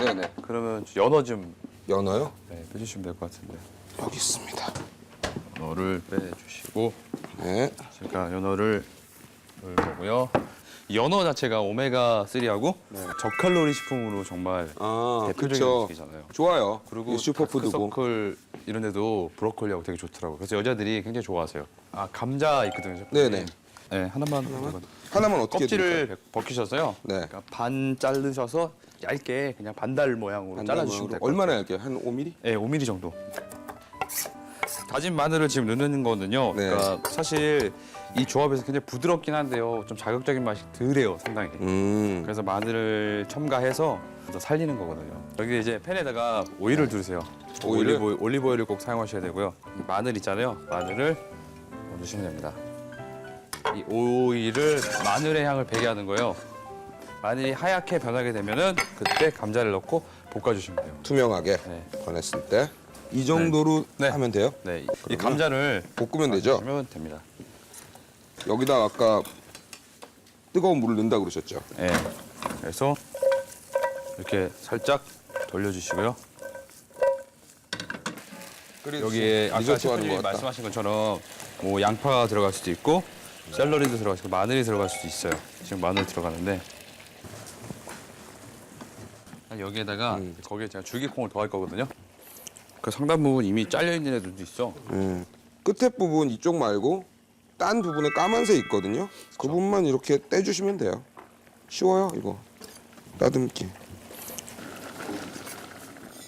네네. 그러면 연어 좀 연어요? 네, 빼주시면 될 것 같은데. 여기 있습니다. 연어를 빼주시고 네. 제가 연어를 넣을 거고요. 이 연어 자체가 오메가 3하고 저칼로리 식품으로 정말 아, 대표적인. 음식이잖아요. 좋아요. 그리고 슈퍼푸드고. 다크서클 이런 데도 브로콜리하고 되게 좋더라고요. 그래서 여자들이 굉장히 좋아하세요. 아 감자 있거든요. 셰프님. 네네. 네 하나만. 하나만. 하나만 어떻게 껍질을? 벗기셔서요. 네. 그러니까 반 자르셔서 얇게 그냥 반달 모양으로 한 잘라주시면 될것 얼마나 할게요? 한 5mm? 네, 5mm 정도. 다진 마늘을 지금 넣는 거는요. 네. 그러니까 사실 이 조합에서 굉장히 부드럽긴 한데요. 좀 자극적인 맛이 덜해요, 상당히. 음. 그래서 마늘을 첨가해서 더 살리는 거거든요. 여기 이제 팬에다가 오일을 두르세요. 오일을? 올리브, 올리브 오일을 꼭 사용하셔야 되고요. 이 마늘 있잖아요. 마늘을 넣으시면 됩니다. 이 오일을 마늘의 향을 배게 하는 거예요. 마늘이 하얗게 변하게 되면은 그때 감자를 넣고 볶아주시면 돼요. 투명하게 네. 변했을 때 이 정도로 네. 하면 돼요? 네, 이- 이 그러면 감자를 볶으면 되죠? 넣으시면 됩니다. 여기다 아까 뜨거운 물을 넣는다 그러셨죠? 네. 그래서 이렇게 살짝 돌려주시고요. 여기에 아까 리조트 하는 셰프님이 것 같다. 말씀하신 것처럼 뭐 양파가 들어갈 수도 있고 샐러리도 들어갈 수도 있고 마늘이 들어갈 수도 있어요. 지금 마늘 들어가는데 여기에다가 음. 거기에 제가 줄기콩을 더할 거거든요. 그 상단 부분 이미 잘려 있는 애들도 있어. 음. 끝에 부분 이쪽 말고 딴 부분에 까만색 있거든요. 그 부분만 이렇게 떼주시면 돼요. 쉬워요 이거. 따듬기.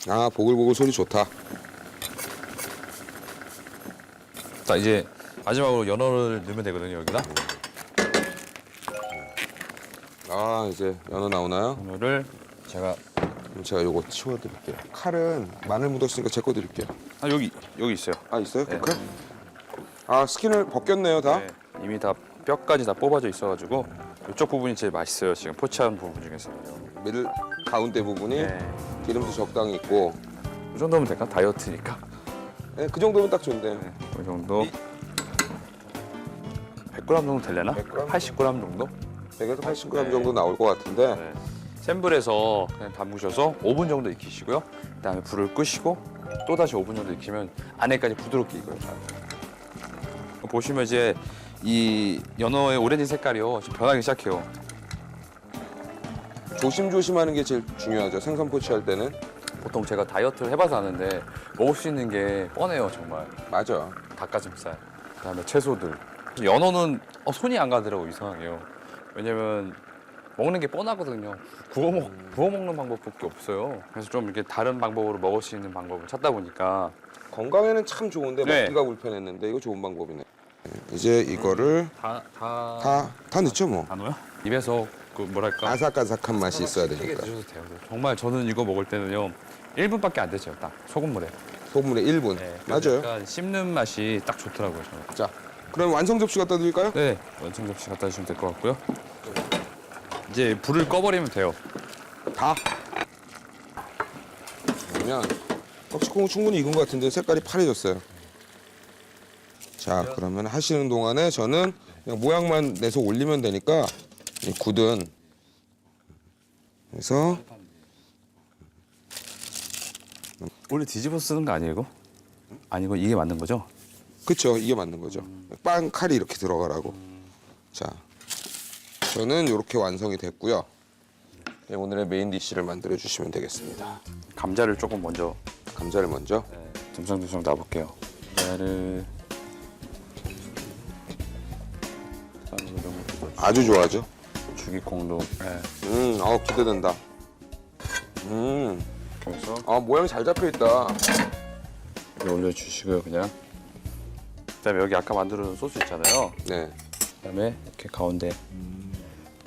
아 보글보글 소리 좋다. 자 이제 마지막으로 연어를 넣으면 되거든요 여기다. 아 이제 연어 나오나요? 연어를 제가 그럼 제가 요거 치워드릴게요. 칼은 마늘 묻었으니까 제 거 드릴게요. 아 여기 여기 있어요. 아 있어요? 네. 그 칼? 아 스킨을 벗겼네요 다. 네, 이미 다 뼈까지 다 뽑아져 있어가지고 이쪽 부분이 제일 맛있어요 지금 포치한 부분 중에서는요. 미들 가운데 부분이 네. 기름도 적당히 있고. 이 정도면 될까? 다이어트니까. 네, 그 정도면 딱 좋은데. 네, 이 정도. 100g 정도 되려나? 100g? 80g 정도? 100에서 80g 네. 정도 나올 것 같은데. 네. 센 불에서 그냥 담그셔서 5분 정도 익히시고요. 그다음에 불을 끄시고 또 다시 5분 정도 익히면 안에까지 부드럽게 익어요. 잘. 보시면 이제 이 연어의 오렌지 색깔이요 지금 변하기 시작해요. 조심조심하는 게 제일 중요하죠. 생선 포치할 때는. 보통 제가 다이어트를 해봐서 아는데 먹을 수 있는 게 뻔해요 정말. 맞아. 닭가슴살, 그다음에 채소들. 연어는 어, 손이 안 가더라고 이상하게요. 왜냐면 먹는 게 뻔하거든요. 구워 먹 구워 먹는 방법밖에 없어요. 그래서 좀 이렇게 다른 방법으로 먹을 수 있는 방법을 찾다 보니까 건강에는 참 좋은데 네. 먹기가 불편했는데 이거 좋은 방법이네. 네, 이제 이거를 다 다 다, 다 넣죠 뭐. 다 넣어요? 입에서 그 뭐랄까 아삭아삭한 맛이 있어야 되니까. 드셔도 돼요. 정말 저는 이거 먹을 때는요 1분밖에 안 되죠 딱 소금물에. 소금물에 1분. 네, 맞아요. 약간 씹는 맛이 딱 좋더라고요 저는. 자, 그럼 완성 접시 갖다 드릴까요? 네, 원청 접시 갖다 주시면 될 것 같고요. 이제 불을 꺼버리면 돼요. 다. 그러면 껍질콩은 충분히 익은 것 같은데 색깔이 파래졌어요. 자, 그러면 하시는 동안에 저는 그냥 모양만 내서 올리면 되니까 이 굳은 그래서 원래 뒤집어 쓰는 거 아니에요 이거? 아니고 이게 맞는 거죠? 그쵸 이게 맞는 거죠. 빵 칼이 이렇게 들어가라고. 자, 저는 이렇게 완성이 됐고요. 네, 오늘의 메인 디쉬를 만들어 주시면 되겠습니다. 감자를 조금 먼저 감자를 먼저 듬성듬성 놔볼게요. 감자를 이런 것도 아주 좋아하죠. 죽이콩도 네. 음, 어 기대된다. 음, 그래서 아 모양 잘 잡혀 있다. 이렇게 올려주시고요 그냥 그다음에 여기 아까 만들어놓은 소스 있잖아요 네, 그다음에 이렇게 가운데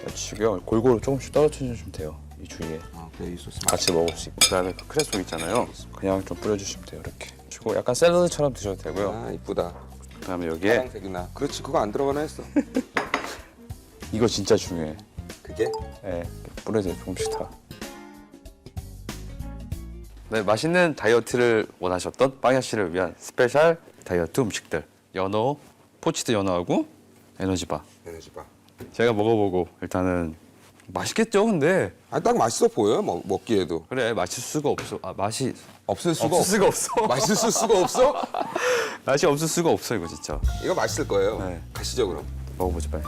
넣으시고요 골고루 조금씩 떨어뜨려 주시면 돼요 이 주위에 아, 그래 이 소스. 같이 먹을 수 있고 그다음에 그 크레소 있잖아요 그냥 좀 뿌려주시면 돼요 이렇게 그리고 약간 샐러드처럼 드셔도 되고요 아 이쁘다. 그다음에 여기에 파란색이나. 그렇지 그거 안 들어가나 했어. 이거 진짜 중요해 그게? 네, 뿌려줘요 조금씩 다. 네, 맛있는 다이어트를 원하셨던 빵야 씨를 위한 스페셜 다이어트 음식들 연어, 포치드 연어하고 에너지바. 에너지바. 제가 먹어보고 일단은 맛있겠죠, 근데. 아, 딱 맛있어 보여요, 먹, 먹기에도. 그래, 맛있을 수가 없어. 아, 맛이 없을 수가 없을. 수가 없어. 맛있을 수가 없어? 맛이 없을 수가 없어, 이거 진짜. 이거 맛있을 거예요. 네. 가시죠, 그럼. 먹어보자, 빨리.